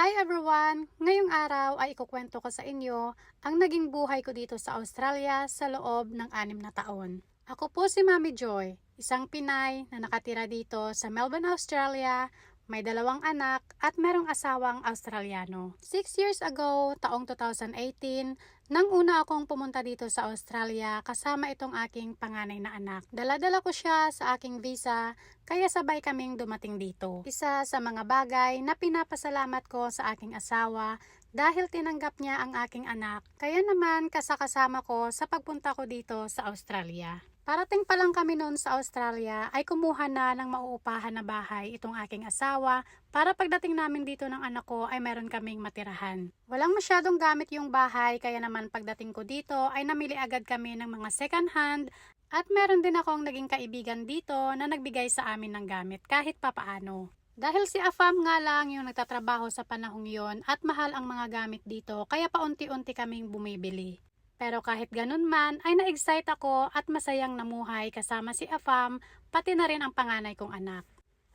Hi everyone! Ngayong araw ay ikukwento ko sa inyo ang naging buhay ko dito sa Australia sa loob ng anim na taon. Ako po si Mami Joy, isang Pinay na nakatira dito sa Melbourne, Australia, may dalawang anak at merong asawang Australiano. Six years ago, taong 2018, nang una akong pumunta dito sa Australia kasama itong aking panganay na anak. Daladala ko siya sa aking visa kaya sabay kaming dumating dito. Isa sa mga bagay na pinapasalamat ko sa aking asawa dahil tinanggap niya ang aking anak. Kaya naman kasakasama ko sa pagpunta ko dito sa Australia. Parating pa lang kami noon sa Australia ay kumuha na ng mauupahan na bahay itong aking asawa para pagdating namin dito ng anak ko ay meron kaming matirahan. Walang masyadong gamit yung bahay kaya naman pagdating ko dito ay namili agad kami ng mga second hand at meron din akong naging kaibigan dito na nagbigay sa amin ng gamit kahit papaano. Dahil si Afam nga lang yung nagtatrabaho sa panahong yon at mahal ang mga gamit dito kaya paunti-unti kaming bumibili. Pero kahit ganun man ay na-excite ako at masayang namuhay kasama si Afam pati na rin ang panganay kong anak.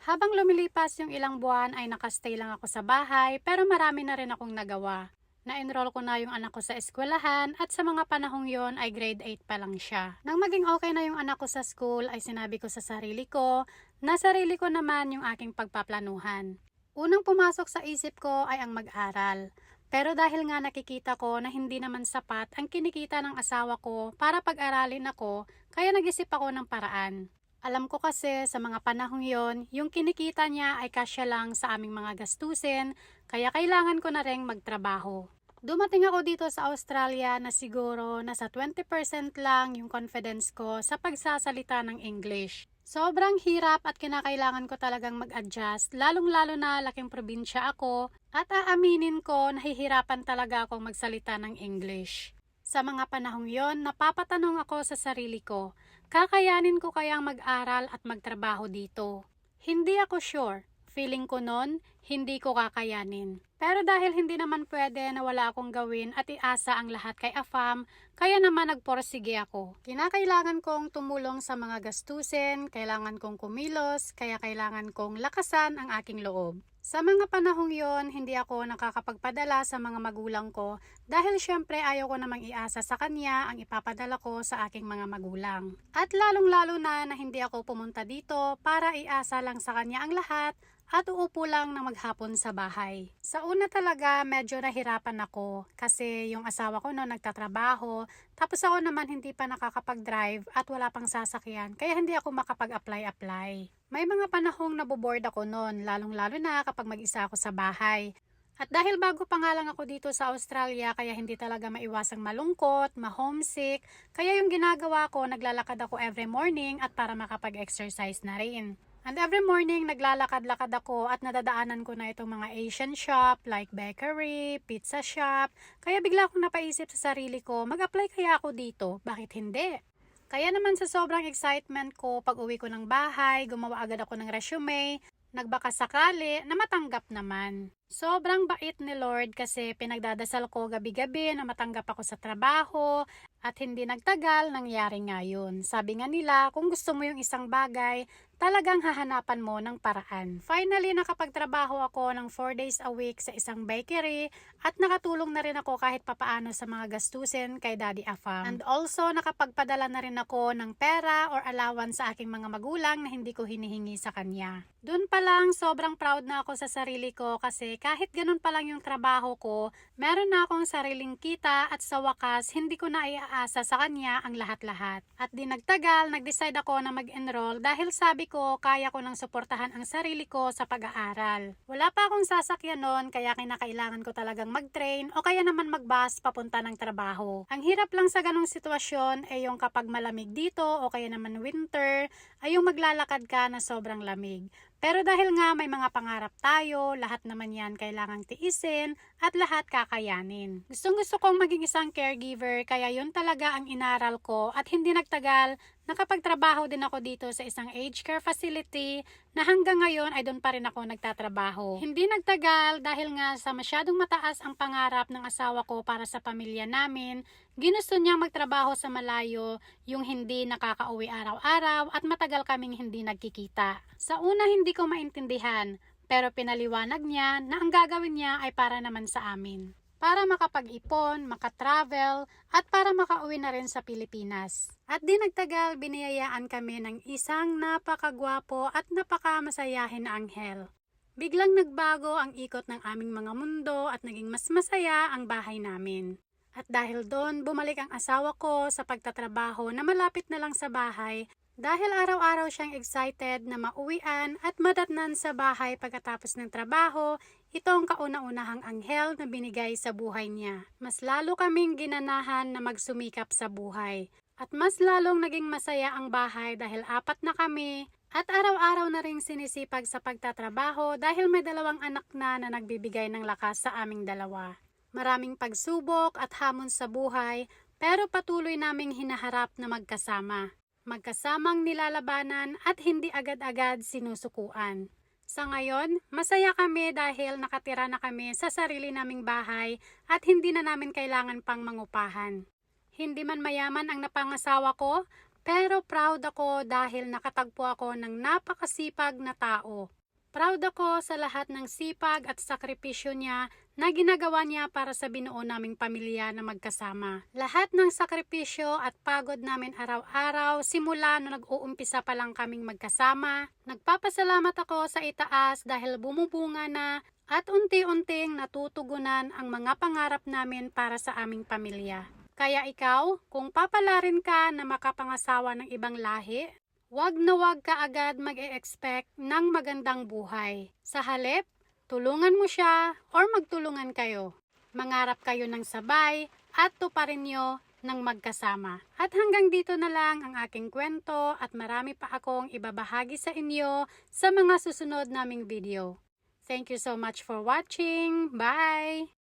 Habang lumilipas yung ilang buwan ay nakastay lang ako sa bahay pero marami na rin akong nagawa. Na-enroll ko na yung anak ko sa eskwelahan at sa mga panahong yon ay grade 8 pa lang siya. Nang maging okay na yung anak ko sa school ay sinabi ko sa sarili ko na sarili ko naman yung aking pagpaplanuhan. Unang pumasok sa isip ko ay ang mag-aral. Pero dahil nga nakikita ko na hindi naman sapat ang kinikita ng asawa ko para pag-aralin ako, kaya nag-isip ako ng paraan. Alam ko kasi sa mga panahong yon, yung kinikita niya ay kasya lang sa aming mga gastusin, kaya kailangan ko na rin magtrabaho. Dumating ako dito sa Australia na siguro nasa 20% lang yung confidence ko sa pagsasalita ng English. Sobrang hirap at kinakailangan ko talagang mag-adjust, lalong-lalo na laking probinsya ako at aaminin ko nahihirapan talaga akong magsalita ng English. Sa mga panahong yon, napapatanong ako sa sarili ko, kakayanin ko kayang mag-aral at magtrabaho dito? Hindi ako sure. Feeling ko noon, hindi ko kakayanin. Pero dahil hindi naman pwede na wala akong gawin at iasa ang lahat kay Afam, kaya naman nagporsige ako. Kinakailangan kong tumulong sa mga gastusin, kailangan kong kumilos, kaya kailangan kong lakasan ang aking loob. Sa mga panahong yon, hindi ako nakakapagpadala sa mga magulang ko dahil syempre ayaw ko namang iasa sa kanya ang ipapadala ko sa aking mga magulang. At lalong-lalo na na hindi ako pumunta dito para iasa lang sa kanya ang lahat at uupo lang na maghapon sa bahay. Sa una talaga medyo nahirapan ako kasi yung asawa ko no nagtatrabaho tapos ako naman hindi pa nakakapag-drive at wala pang sasakyan kaya hindi ako makapag-apply-apply. May mga panahong naboboard ako noon lalong-lalo na kapag mag-isa ako sa bahay. At dahil bago pa nga lang ako dito sa Australia, kaya hindi talaga maiwasang malungkot, ma-homesick, kaya yung ginagawa ko, naglalakad ako every morning at para makapag-exercise na rin. And every morning, naglalakad-lakad ako at nadadaanan ko na itong mga Asian shop like bakery, pizza shop. Kaya bigla akong napaisip sa sarili ko, mag-apply kaya ako dito? Bakit hindi? Kaya naman sa sobrang excitement ko, pag uwi ko ng bahay, gumawa agad ako ng resume, nagbaka sakali na matanggap naman. Sobrang bait ni Lord kasi pinagdadasal ko gabi-gabi na matanggap ako sa trabaho at hindi nagtagal nangyari nga yun. Sabi nga nila, kung gusto mo yung isang bagay, talagang hahanapan mo ng paraan. Finally, nakapagtrabaho ako ng 4 days a week sa isang bakery at nakatulong na rin ako kahit papaano sa mga gastusin kay Daddy Afam. And also, nakapagpadala na rin ako ng pera or allowance sa aking mga magulang na hindi ko hinihingi sa kanya. Doon pa lang, sobrang proud na ako sa sarili ko kasi kahit ganun pa lang yung trabaho ko, meron na akong sariling kita at sa wakas, hindi ko na iaasa sa kanya ang lahat-lahat. At di nagtagal, nag-decide ako na mag-enroll dahil sabi ko, kaya ko nang suportahan ang sarili ko sa pag-aaral. Wala pa akong sasakyan noon, kaya kinakailangan ko talagang mag-train o kaya naman mag-bus papunta ng trabaho. Ang hirap lang sa ganong sitwasyon ay yung kapag malamig dito o kaya naman winter, ay yung maglalakad ka na sobrang lamig. Pero dahil nga may mga pangarap tayo, lahat naman yan kailangang tiisin at lahat kakayanin. Gustong gusto kong maging isang caregiver kaya yun talaga ang inaral ko at hindi nagtagal nakapagtrabaho din ako dito sa isang aged care facility na hanggang ngayon ay doon pa rin ako nagtatrabaho. Hindi nagtagal dahil nga sa masyadong mataas ang pangarap ng asawa ko para sa pamilya namin, ginusto niyang magtrabaho sa malayo yung hindi nakakauwi araw-araw at matagal kaming hindi nagkikita. Sa una hindi ko maintindihan Pero pinaliwanag niya na ang gagawin niya ay para naman sa amin. Para makapag-ipon, makatravel, at para makauwi na rin sa Pilipinas. At di nagtagal, biniyayaan kami ng isang napakagwapo at napakamasayahin na anghel. Biglang nagbago ang ikot ng aming mga mundo at naging mas masaya ang bahay namin. At dahil doon, bumalik ang asawa ko sa pagtatrabaho na malapit na lang sa bahay dahil araw-araw siyang excited na mauwian at madatnan sa bahay pagkatapos ng trabaho, ito ang kauna-unahang anghel na binigay sa buhay niya. Mas lalo kaming ginanahan na magsumikap sa buhay. At mas lalong naging masaya ang bahay dahil apat na kami at araw-araw na ring sinisipag sa pagtatrabaho dahil may dalawang anak na na nagbibigay ng lakas sa aming dalawa. Maraming pagsubok at hamon sa buhay pero patuloy naming hinaharap na magkasama. Magkasamang nilalabanan at hindi agad-agad sinusukuan. Sa ngayon, masaya kami dahil nakatira na kami sa sarili naming bahay at hindi na namin kailangan pang mangupahan. Hindi man mayaman ang napangasawa ko, pero proud ako dahil nakatagpo ako ng napakasipag na tao. Proud ako sa lahat ng sipag at sakripisyo niya na ginagawa niya para sa binuo naming pamilya na magkasama. Lahat ng sakripisyo at pagod namin araw-araw simula nung nag-uumpisa pa lang kaming magkasama. Nagpapasalamat ako sa itaas dahil bumubunga na at unti-unting natutugunan ang mga pangarap namin para sa aming pamilya. Kaya ikaw, kung papalarin ka na makapangasawa ng ibang lahi, Huwag na huwag ka agad mag-e-expect ng magandang buhay. Sa halip, tulungan mo siya or magtulungan kayo. Mangarap kayo ng sabay at tuparin nyo ng magkasama. At hanggang dito na lang ang aking kwento at marami pa akong ibabahagi sa inyo sa mga susunod naming video. Thank you so much for watching. Bye!